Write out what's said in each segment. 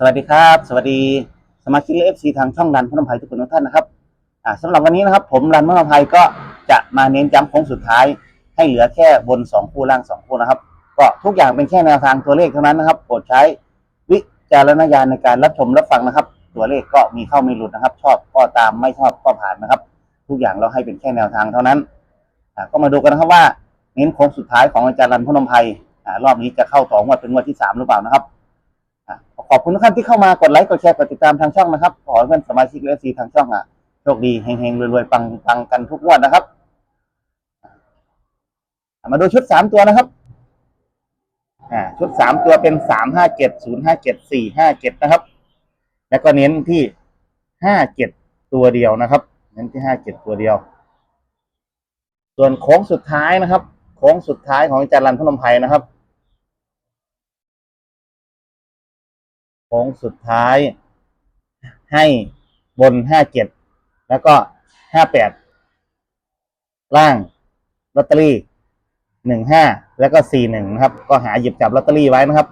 สวัสดีครับ สวัสดีสมาชิกเอฟซีทางช่องรันพนมไพรทุกคนทุกท่านนะครับอ่าสำหรับวันนี้นะครับ ผมรันพนมไพรก็จะมาเน้นย้ำโค้งสุดท้าย ให้เหลือแค่บนสองคู่ล่างสองคู่นะครับ ก็ทุกอย่างเป็นแค่แนวทางตัวเลขเท่านั้นนะครับโปรดใช้วิจารณญาณในการรับชมรับฟังนะครับ ตัวเลขก็มีเข้ามีหลุดนะครับ ชอบก็ตามไม่ชอบก็ผ่านนะครับ ทุกอย่างเราให้เป็นแค่แนวทางเท่านั้นอ่าก็มาดูกันนะครับว่าเน้นโค้งสุดท้ายของอาจารย์รันพนมไพรอ่ารอบนี้จะเข้าต่องวดเป็นงวดที่สามหรือเปล่านะครับ ขอบคุณทุกท่านที่เข้ามากดไลค์กดแชร์กดติดตามทางช่องนะครับ ขอให้เพื่อนสมาชิกและซีทางช่องอะโชคดีเฮงๆรวยๆปังปังกันทุกงวดนะครับ มาดูชุดสามตัวนะครับอ่าชุดสามตัวเป็นสามห้าเจ็ดศูนย์ห้าเจ็ดสี่ห้าเจ็ดนะครับ แล้วก็เน้นที่ห้าเจ็ดตัวเดียวนะครับ เน้นที่ห้าเจ็ดตัวเดียว ส่วนโค้งสุดท้ายนะครับ โค้งสุดท้ายของอาจารย์รันพนมไพรนะครับ โค้งสุดท้าย ให้บนห้าเจ็ดแล้วก็ห้าแปดล่างลอตเตอรี่หนึ่งห้าแล้วก็สี่หนึ่งนะครับ ก็หาหยิบจับลอตเตอรี่ไว้นะครับ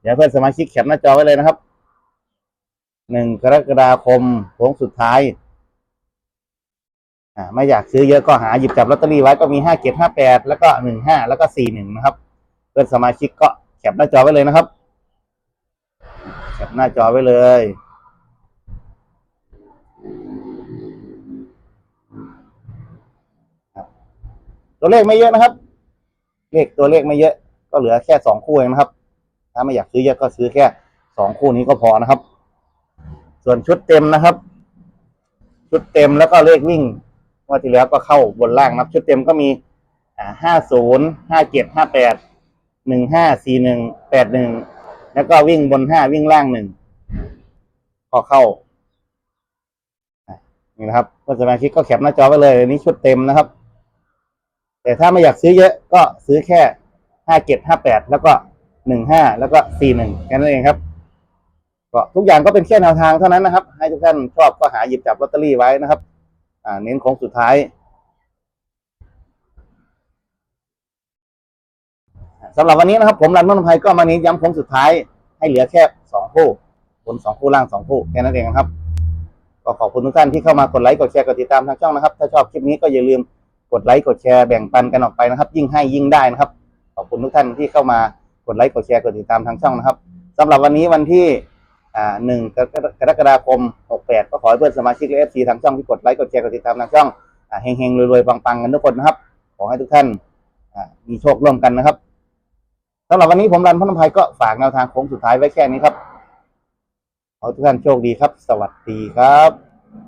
เดี๋ยวเพื่อนสมาชิกแคปหน้าจอไว้เลยนะครับหนึ่งกรกฎาคมโค้งสุดท้ายอ่าไม่อยากซื้อเยอะก็หาหยิบจับลอตเตอรี่ไว้ก็มีห้าเจ็ดห้าแปดแล้วก็หนึ่งห้าแล้วก็สี่หนึ่งนะครับ เพื่อนสมาชิกก็แคปหน้าจอไว้เลยนะครับ แคปหน้าจอไว้เลย ตัวเลขไม่เยอะนะครับ เลขตัวเลขไม่เยอะ ก็เหลือแค่สองคู่เองนะครับ ถ้าไม่อยากซื้อเยอะก็ซื้อแค่สองคู่นี้ก็พอนะครับ ส่วนชุดเต็มนะครับ ชุดเต็มแล้วก็เลขวิ่งว่าที่แล้วก็เข้าบนล่างนะครับ ชุดเต็มก็มีห้าศูนย์ห้าเจ็ดห้าแปดหนึ่งห้าสี่หนึ่งแปดหนึ่ง แล้วก็วิ่งบนห้าวิ่งล่างหนึ่งพอเข้านี่นะครับก็สมาชิกก็แคปหน้าจอไว้เลยอันนี้ชุดเต็มนะครับ แต่ถ้าไม่อยากซื้อเยอะก็ซื้อแค่ห้าเจ็ดห้าแปดแล้วก็หนึ่งห้าแล้วก็สี่หนึ่งแค่นั้นเองครับก็ทุกอย่างก็เป็นแค่แนวทางเท่านั้นนะครับ ให้ทุกท่านชอบก็หาหยิบจับลอตเตอรี่ไว้นะครับ อ่า เน้นโค้งสุดท้าย สำหรับวันนี้นะครับผมรันมนภัยก็มาเน้นย้ำโค้งสุดท้ายให้เหลือแค่สองคู่บนสองคู่ล่างสองคู่แค่นั้นเองครับก็ขอบคุณทุกท่านที่เข้ามากดไลค์กดแชร์กดติดตามทางช่องนะครับ ถ้าชอบคลิปนี้ก็อย่าลืมกดไลค์กดแชร์แบ่งปันกันออกไปนะครับ ยิ่งให้ยิ่งได้นะครับ ขอบคุณทุกท่านที่เข้ามากดไลค์กดแชร์กดติดตามทางช่องนะครับสำหรับวันนี้วันที่หนึ่งกรกฎาคมหกแปดก็ขอให้เพื่อนสมาชิกและเอฟซีทางช่องที่กดไลค์กดแชร์กดติดตามทางช่องอ่าเฮงๆรวยๆปังๆกันทุกคนนะครับ ขอให้ทุกท่านมีโชคร่วมกันนะครับ สำหรับวันนี้ผมรันพนมภัยก็ฝากแนวทางโค้งสุดท้ายไว้แค่นี้ครับ ขอทุกท่านโชคดีครับ สวัสดีครับ